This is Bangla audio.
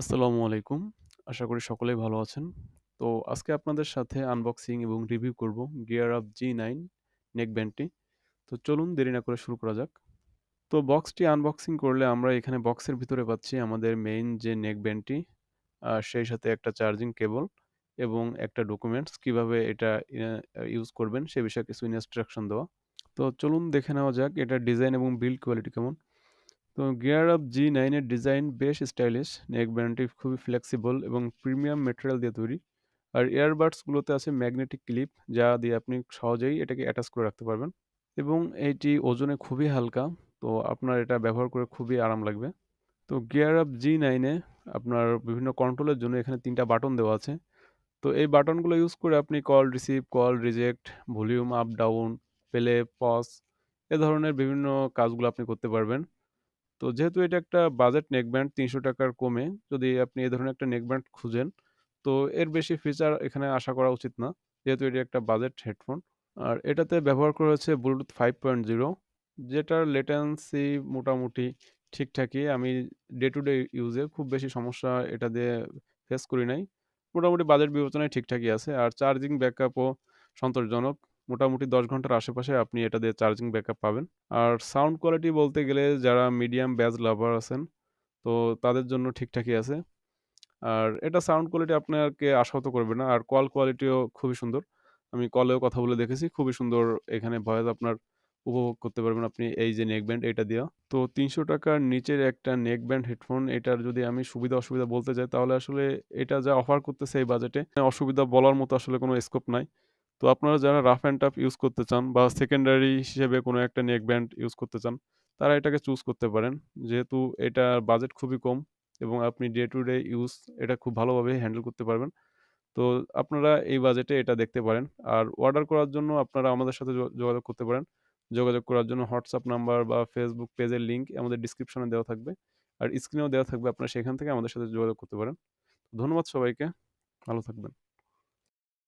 আসসালামু আলাইকুম। আশা করি সকলেই ভালো আছেন। তো আজকে আপনাদের সাথে আনবক্সিং এবং রিভিউ করব Gear Up G9 নেকব্যান্ডটি। তো চলুন দেরি না করে শুরু করা যাক। তো বক্সটি আনবক্সিং করলে আমরা এখানে বক্সের ভিতরে পাচ্ছি আমাদের মেইন যে নেকব্যান্ডটি আর সেই সাথে একটা চার্জিং কেবল এবং একটা ডকুমেন্টস কীভাবে এটা ইউজ করবেন সে বিষয়ে কিছু ইনস্ট্রাকশন দেওয়া। তো চলুন দেখে নেওয়া যাক এটার ডিজাইন এবং বিল্ড কোয়ালিটি কেমন। তো গিয়ার আপ জি নাইনের ডিজাইন বেশ স্টাইলিশ নেক ব্যান্ডটি খুবই ফ্লেক্সিবল এবং প্রিমিয়াম মেটেরিয়াল দিয়ে তৈরি। আর ইয়ারবাডসগুলোতে আছে ম্যাগনেটিক ক্লিপ যা দিয়ে আপনি সহজেই এটাকে অ্যাটাচ করে রাখতে পারবেন। এবং এটি ওজনে খুবই হালকা, তো আপনার এটা ব্যবহার করে খুবই আরাম লাগবে। তো গিয়ার আপ জি নাইনে আপনার বিভিন্ন কন্ট্রোলের জন্য এখানে তিনটা বাটন দেওয়া আছে। তো এই বাটনগুলো ইউজ করে আপনি call receive call reject volume up down play pause এ ধরনের বিভিন্ন কাজগুলো আপনি করতে পারবেন। তো যেহেতু এটা একটা বাজেট নেকব্যান্ড তিনশো টাকার কমে যদি আপনি এ ধরনের একটা নেকব্যান্ড খুঁজেন, তো এর বেশি ফিচার এখানে আশা করা উচিত না। যেহেতু এটি একটা বাজেট হেডফোন। আর এটাতে ব্যবহার করা হয়েছে ব্লুটুথ 5.0 যেটার লেটেন্সি মোটামুটি ঠিকঠাকই। আমি ডে টু ডে ইউজে খুব বেশি সমস্যা এটা দিয়ে ফেস করি নাই। মোটামুটি বাজেট বিবেচনায় ঠিকঠাকই আছে। আর চার্জিং ব্যাকআপও সন্তোষজনক। মোটামুটি ১০ ঘণ্টার আশেপাশে আপনি এটা দিয়ে চার্জিং ব্যাকআপ পাবেন। আর সাউন্ড কোয়ালিটি বলতে গেলে যারা মিডিয়াম ব্যাজ লাভার আছেন, তো তাদের জন্য ঠিকঠাকই আছে। আর এটা সাউন্ড কোয়ালিটি আপনাকে আশাহত করবে না। আর কল কোয়ালিটিও খুবই সুন্দর। আমি কলেও কথা বলে দেখেছি। খুবই সুন্দর এখানে ভয়েস আপনার উপভোগ করতে পারবেন আপনি এই যে নেকব্যান্ড এটা দিয়া। তো তিনশো টাকার নিচের একটা নেকব্যান্ড হেডফোন এটার যদি আমি সুবিধা-অসুবিধা বলতে যাই তাহলে আসলে এটা যা অফার করতেছে এই বাজেটে অসুবিধা বলার মতো আসলে কোনো স্কোপ নাই। তো আপনারা যারা রাফ অ্যান্ড টাফ ইউজ করতে চান বা সেকেন্ডারি হিসেবে কোনো একটা নেকব্যান্ড ইউজ করতে চান, তারা এটাকে চুজ করতে পারেন। যেহেতু এটার বাজেট খুবই কম এবং আপনি ডে টু ডে ইউজ এটা খুব ভালোভাবে হ্যান্ডেল করতে পারবেন। তো আপনারা এই বাজেটে এটা দেখতে পারেন। আর অর্ডার করার জন্য আপনারা আমাদের সাথে যোগা যোগাযোগ করতে পারেন। যোগাযোগ করার জন্য হোয়াটসঅ্যাপ নাম্বার বা ফেসবুক পেজের লিঙ্ক আমাদের ডিসক্রিপশনে দেওয়া থাকবে। আর স্ক্রিনেও দেওয়া থাকবে আপনারা সেখান থেকে আমাদের সাথে যোগাযোগ করতে পারেন। ধন্যবাদ সবাইকে। ভালো থাকবেন।